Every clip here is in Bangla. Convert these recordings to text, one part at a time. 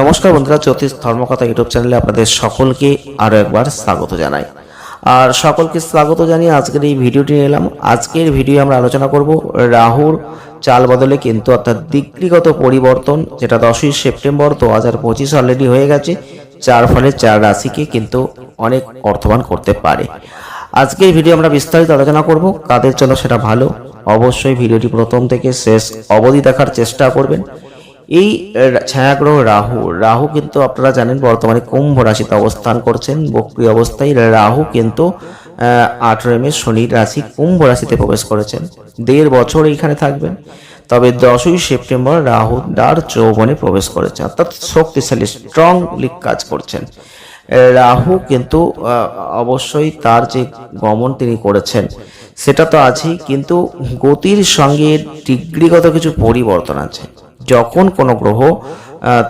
নমস্কার বন্ধুরা, জ্যোতিষ ধর্মকথা ইউটিউব চ্যানেলে আপনাদের সকলকে আরও একবার স্বাগত জানাই। আর সকলকে স্বাগত জানিয়ে আজকের এই ভিডিওটি নিয়ে এলাম। আজকের ভিডিও আমরা আলোচনা করব রাহুর চাল বদলে কিন্তু অর্থাৎ ডিগ্রিগত পরিবর্তন, যেটা দশই সেপ্টেম্বর দু হাজার পঁচিশ অলরেডি হয়ে গেছে, যার ফলে চার রাশিকে কিন্তু অনেক অর্থবান করতে পারে। আজকের ভিডিও আমরা বিস্তারিত আলোচনা করব, কাদের জন্য সেটা ভালো, অবশ্যই ভিডিওটি প্রথম থেকে শেষ অবধি দেখার চেষ্টা করবেন। এই ছায়াগ্রহ রাহু রাহু কিন্তু আপনারা জানেন বর্তমানে কুম্ভ রাশিতে অবস্থান করছেন, বক্রি অবস্থায় রাহু কিন্তু আঠেরো মে শনির রাশি কুম্ভ রাশিতে প্রবেশ করেছেন। দেড় বছর এইখানে থাকবেন। তবে দশই সেপ্টেম্বর রাহু দ্বার চৌবনে প্রবেশ করেছেন, অর্থাৎ শক্তিশালী স্ট্রংলি কাজ করছেন। রাহু কিন্তু অবশ্যই তার যে গমন তিনি করেছেন, সেটা তো আছেই, কিন্তু গতির সঙ্গে ডিগ্রিগত কিছু পরিবর্তন আছে। যখন কোনো গ্রহ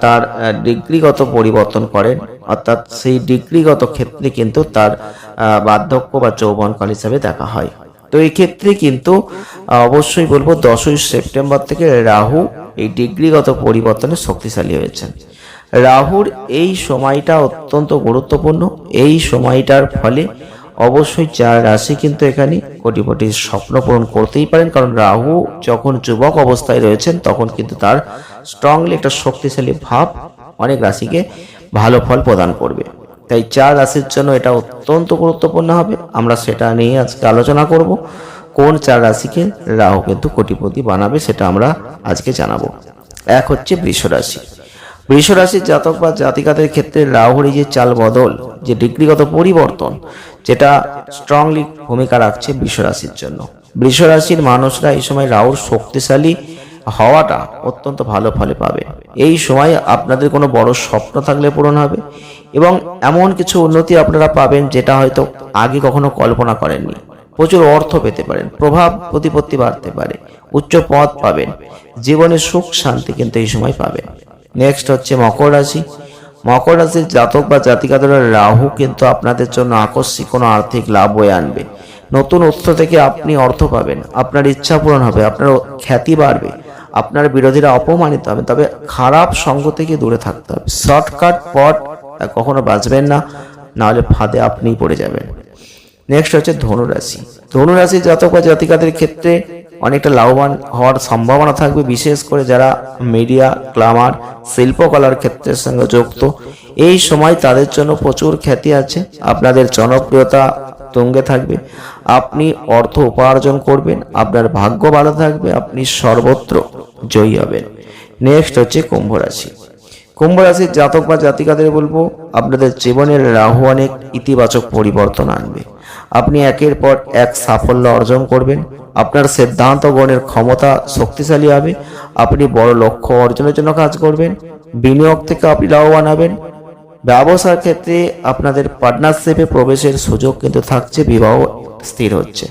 তার ডিগ্রিগত পরিবর্তন করেন অর্থাৎ সেই ডিগ্রিগত ক্ষেত্রে কিন্তু তার বার্ধক্য বা যৌবনকাল হিসাবে দেখা হয়। তো এই ক্ষেত্রে কিন্তু অবশ্যই বলব দশই সেপ্টেম্বর থেকে রাহু এই ডিগ্রিগত পরিবর্তনে শক্তিশালী হয়েছেন। রাহুর এই সময়টা অত্যন্ত গুরুত্বপূর্ণ। এই সময়টার ফলে অবশ্যই চার রাশি কিন্তু এখানে কোটি কোটি স্বপ্ন পূরণ করতেই পারেন, কারণ রাহু যখন যুবক অবস্থায় রয়েছেন, তখন কিন্তু তার স্ট্রংলি একটা শক্তিশালী ভাব অনেক রাশিকে ভালো ফল প্রদান করবে। তাই চার রাশির জন্য এটা অত্যন্ত গুরুত্বপূর্ণ হবে। আমরা সেটা নিয়ে আজকে আলোচনা করব, কোন চার রাশিকে রাহু কিন্তু কোটিপতি বানাবে সেটা আমরা আজকে জানাব। এক হচ্ছে বৃষ রাশি বৃষ রাশির জাতক বা জাতিকাদের ক্ষেত্রে রাহুর এই যে চাল বদল যে ডিগ্রিগত পরিবর্তন, যেটা স্ট্রংলি ভূমিকা রাখছে বৃষ রাশির জন্য। বৃষ রাশির মানুষরা এই সময় রাহুর শক্তিশালী হওয়াটা অত্যন্ত ভালো ফলে পাবে। এই সময় আপনাদের কোনো বড় স্বপ্ন থাকলে পূরণ হবে এবং এমন কিছু উন্নতি আপনারা পাবেন যেটা হয়তো আগে কখনো কল্পনা করেননি। প্রচুর অর্থ পেতে পারেন, প্রভাব, প্রতিপত্তি বাড়তে পারে, উচ্চ পদ পাবেন, জীবনে সুখ, শান্তি কিন্তু এই সময় পাবেন। নেক্সট হচ্ছে মকর রাশি। মকর রাশির জাতক বা জাতিকাদের রাহু কিন্তু আপনাদের জন্য আকস্মিক কোনো আর্থিক লাভ বয়ে আনবে। নতুন উৎস থেকে আপনি অর্থ পাবেন। আপনার ইচ্ছা পূরণ হবে, আপনার খ্যাতি বাড়বে, আপনার বিরোধীরা অপমানিত হবে, তবে খারাপ সঙ্গ থেকে দূরে থাকতে হবে। শর্টকাট পথ কখনো বাঁচবেন না, নাহলে ফাঁদে আপনিই পড়ে যাবেন। নেক্সট হচ্ছে ধনুরাশি। ধনুরাশি জাতক বা জাতিকাদের ক্ষেত্রে অনেকটা লাভবান হওয়ার সম্ভাবনা থাকবে, বিশেষ করে যারা মিডিয়া গ্লামার শিল্পকলার ক্ষেত্রের সঙ্গে যুক্ত। এই সময় তাদের জন্য প্রচুর খ্যাতি আছে, আপনাদের জনপ্রিয়তা তুঙ্গে থাকবে। আপনি অর্থ উপার্জন করবেন, আপনার ভাগ্য ভালো থাকবে, আপনি সর্বত্র জয়ী হবেন। নেক্সট হচ্ছে কুম্ভ রাশি কুম্ভ রাশির জাতক বা জাতিকাদের বলব, আপনাদের জীবনের রাহু অনেক ইতিবাচক পরিবর্তন আনবে। আপনি একের পর এক সাফল্য অর্জন করবেন। আপনার সিদ্ধান্ত গ্রহণের ক্ষমতা শক্তিশালী হবে। আপনি বড় লক্ষ্য অর্জনের জন্য কাজ করবেন। বিনিয়োগ থেকে আপনি লাভবান হবেন। ব্যবসার ক্ষেত্রে আপনাদের পার্টনারশিপে প্রবেশের সুযোগ কিন্তু থাকছে, বিবাহ স্থির হচ্ছে।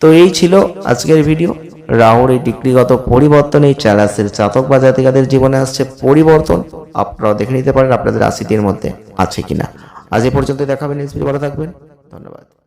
তো এই ছিল আজকের ভিডিও। রাহুর এই ডিগ্রিগত পরিবর্তন, এই রাশির জাতক বা জাতিকাদের জীবনে আসছে পরিবর্তন। আপনারাও দেখে নিতে পারেন আপনাদের রাশিটির মধ্যে আছে কিনা। আজ এ পর্যন্ত দেখাবেন ভালো থাকবেন। ধন্যবাদ।